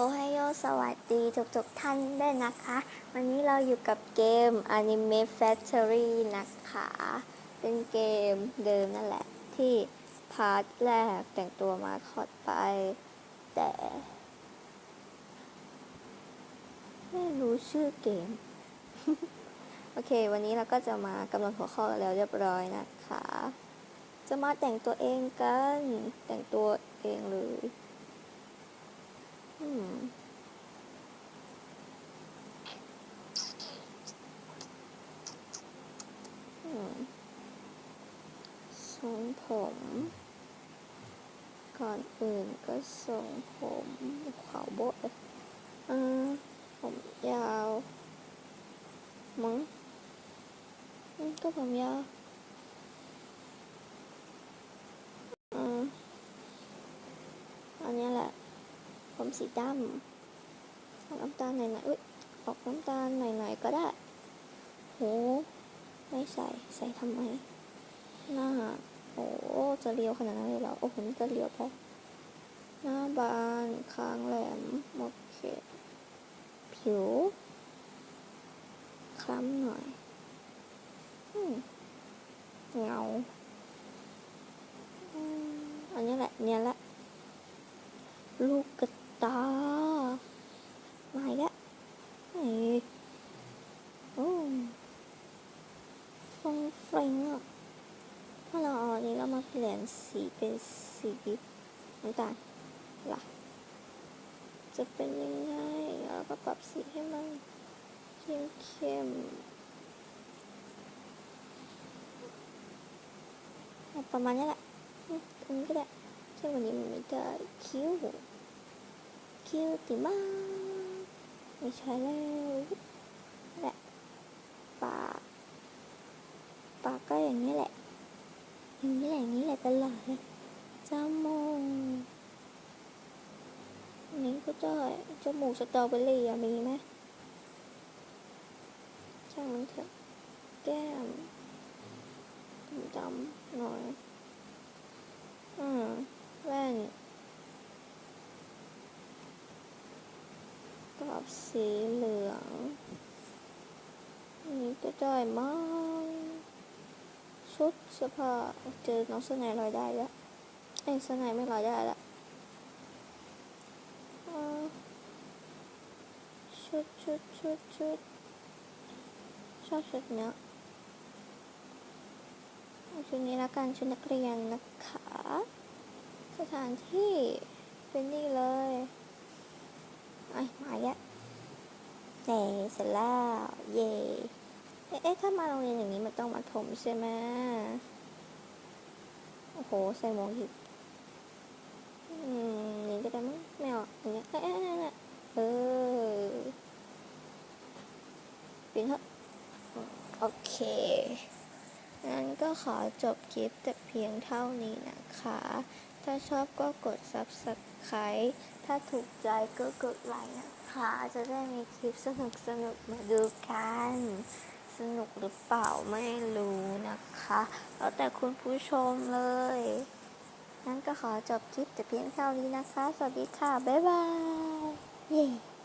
โอไฮโอสวัสดีทุกๆท่านด้วยนะคะ วันนี้เราอยู่กับเกม Anime Factory นะคะ เป็นเกมเดิมนั่นแหละ ที่พาร์ทแรกแต่งตัวมาถอดไป แต่ ไม่รู้ชื่อเกม โอเค วันนี้เราก็จะมากำหนดหัวข้อแล้วเรียบร้อยนะคะ จะมาแต่งตัวเองกัน แต่งตัวเองเลย ทรงผม ก่อนอื่นก็ทรงผมขาวโบ๊ะเลยอ่าผมยาวมั้งอืมก็ผมยาวอ่าอันเนี้ยแหละ ผ มสีดำออกน้ำตาลหน่อยๆอุ้ยออกน้ำตาลหน่อยๆก็ได้โหไม่ใส่ ใส่ทำไม หน้า โอ้จะเรียวขนาดนั้นเลยเหรอ โอ้โหนี่ก็เรียวไป หน้าบานคางแหลม โอเค ผิว คล้ำหน่อยเงา อันนี้แหละ เนี่ยแหละ ลูกกระ ตามาอีกแล้วไอ้โอ้ฟงเฟรงอะถ้าเราเอาอันนี้แล้วมาเปลี่ยนสีเป็นสีน้ำตาลล่ะ จะเป็นยังไงแล้วก็ปรับสีให้มันเข้มเข้มๆประมาณนี้แหละอืมตรงนี้ก็ได้แค่วันนี้มันไม่ได้คิ้ว คิวติมาไม่ใช่แล้วแหละปากปากก็อย่างนี้แหละ อย่างนี้แหละอย่างนี้แหละตลอดเลยจมูกอันนี้ก็ได้จมูกสตรอเบอรี่มีไหมช่างมันเถอะแก้มดำๆหน่อย อืมแว่น กรอบสีเหลืองนนี้ก็ได้มั้งชุดเสื้อผ้าเจอน้องเสื้อในลอยได้แล้วเอ้ยเสื้อในไม่ลอยได้แล้วชุดชุดชุดชุดชอบชุดเนี้ยชุดนี้ละกันชุดนักเรียนนะคะ สถานที่เป็นนี่เลยไอ้ยมาแยะ เย่เสร็จแล้วเย่เอ๊ะถ้ามาโรงเรียนอย่างนี้มันต้องมาถมใช่ไหมโอ้โหใส่หมวกอีกอืมนี่ก็ได้มั้งไม่เอาอย่างเงี้ยเอ๊ะเอ๊ะเอ๊ะเอ๊ะเออปิดเถอะโอเค งั้นก็ขอจบคลิปแต่เพียงเท่านี้นะคะ ถ้าชอบก็กด subscribe ถ้าถูกใจก็กดไลค์นะคะ จะได้มีคลิปสนุกสนุกมาดูกัน สนุกหรือเปล่าไม่รู้นะคะ แล้วแต่คุณผู้ชมเลยงั้นก็ขอจบคลิปแต่เพียงเท่านี้นะคะ สวัสดีค่ะ บ๊ายบาย เย้